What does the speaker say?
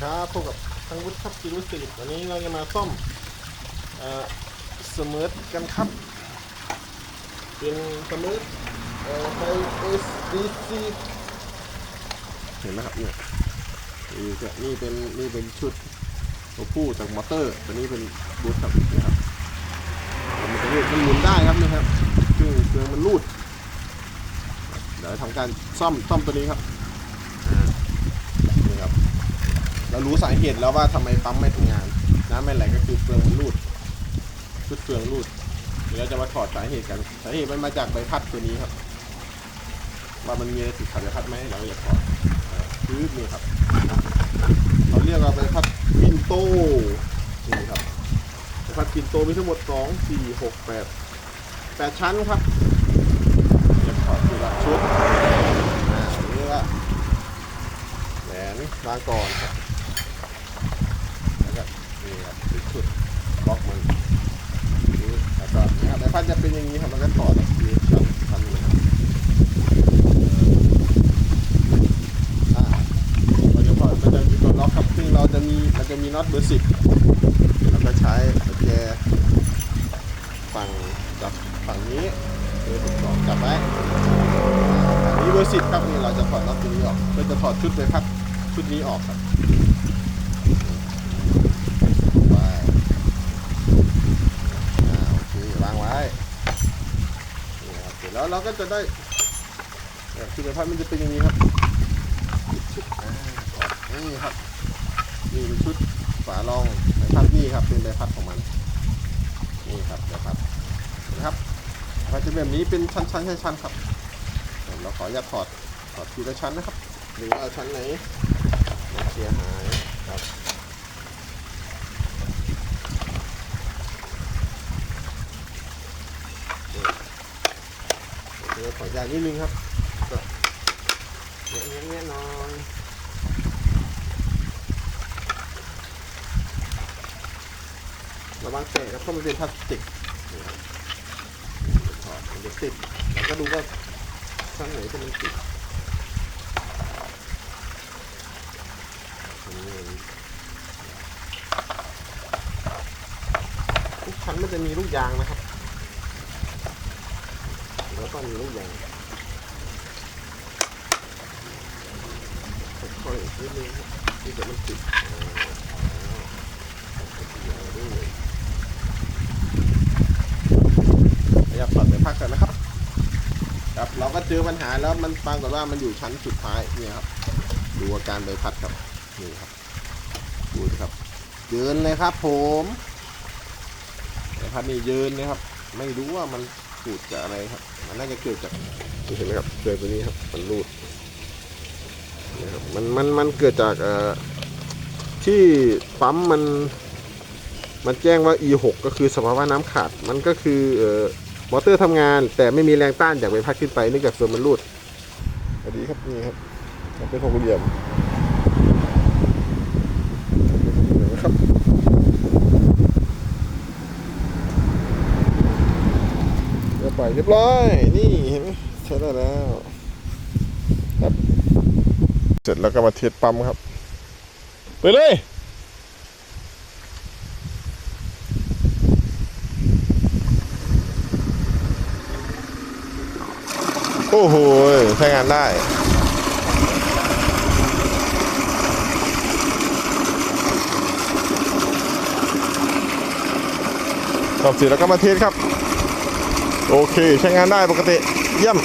ครับพบกับทางวุฒิครับจิรุสิริวันนี้เราจะมาซ่อมเสมิร์ทกันครับ เป็นเสมิร์ทเอ่อไฟ SDC เห็นไหมครับเนี่ยนี่จะนี่เป็นนี่เป็นชุดตัวผู้จากมอเตอร์ตัวนี้เป็นบูทครับนะครับมันจะรูดมันหมุนได้ครับนี่ครับซึ่งเครื่องมันรูดเดี๋ยวทำการซ่อมซ่อมตัวนี้ครับอ่านี่ครับ เรารู้สาเหตุแล้วว่าทำไมปั๊มไม่ทำงาน น้ำไม่ไหลก็คือเฟืองมันรูดชุดเฟืองรูดเดี๋ยวเราจะมาถอดสาเหตุกันสาเหตุมันมาจากใบพัดตัวนี้ครับ ว่ามันมีอะไรติดขัดใบพัดไหมเราจะถอดอ่าคือนี่ครับเขาเรียกว่าใบพัดปินโตนี่ครับใบพัดปินโตมีทั้งหมดสองสี่หกแปดแปดชั้นครับจะถอดทีละชุดอ่าอันนี้ละแหวนวางก่อนครับ แล้วก็นีุ่ดบล็อกมันนี่แล้วก็นะครับแต่พันจะเป็นอย่างนี้ครับมันก็ถอดออกทีชั้นชั้นเลยครับอ่าเราจะถอดมันจะมีตัวล็อกครับซึ่งเราจะมีมันจะมีน็อตเบอร์สิบเราก็ใช้กุญแจฝั่งจับฝั่งนี้เบอร์สิบสองจับไว้อันนี้เบอร์สิบครับนี่เราจะถอดน็อตตัวนี้ออกเพื่อจะถอดชุดใบพัดชุดนี้ออกครับ ไว้อ่าโอเควางไว้นี่ครับเสร็จ แล้วเราก็จะได้คือใบพัดมันจะเป็นอย่างนี้ครับชุดนี่ครับนี่เป็นชุดฝารองใบพัดนี่ครับ เป็นใบพัดของมันนี่ครับใบพัดนะครับใบพัดจะเป็นแบบนี้เป็นชั้นชั้นชั้นชั้นครับเราขออนุญาตถอดถอดทีละชั้นนะครับ หรือว่าเอาชั้นไหนม่เสียหายครับ เดี๋ยว ขออนุญาตนิดนึงครับก็เงี้ยเงี้ยเงี้ยหน้อยระวังแตกครับเพราะมันเป็นพลาสติกถอดมันจะติดแล้วก็ดูว่าชั้นไหนที่มันติดทุกชั้นมันจะมีลูกยางนะครับ แล้วก็มีลูกยางค่อยๆนิดนึงที่เดี๋ยวมันติดอ่าเอาด้วยขยับถอดไปพักกันนะครับ ครับเราก็เจอปัญหาแล้วมันปรากฏว่ามันอยู่ชั้นสุดท้ายเนี่ยครับดูอาการใบพัดครับนี่ครับดูครับเยินเลยครับ ผมใบพัดนี่เยินเลยครับ ไม่รู้ว่ามัน ขูดจากอะไรครับ มันน่าจะเกิดจากเห็นไหมครับเกิดตัวนี้ครับ มันรูดนะครับมันมันมันเกิดจากเอ่อที่ปั๊มมัน มันแจ้งว่า E6 ก็คือสภาวะน้ำขาด มันก็คือเอ่อมอเตอร์ทำงาน แต่ไม่มีแรงต้านจากใบพัดขึ้นไปเนื่องจากเฟืองมันรูดสวัสดีครับนี่ครับเป็นหกเหลี่ยมนไหมครับ เรียบร้ อยเรียบร้อย นี่เห็นไหมใช้ได้แล้วครับ เสร็จแล้วก็มาเทสปั๊มครับ ไปเลยโอ้โหใช้งานได้ ตอบเสร็จแล้วก็มาเทสครับ โอเค ใช้งานได้ปกติ เยี่ยม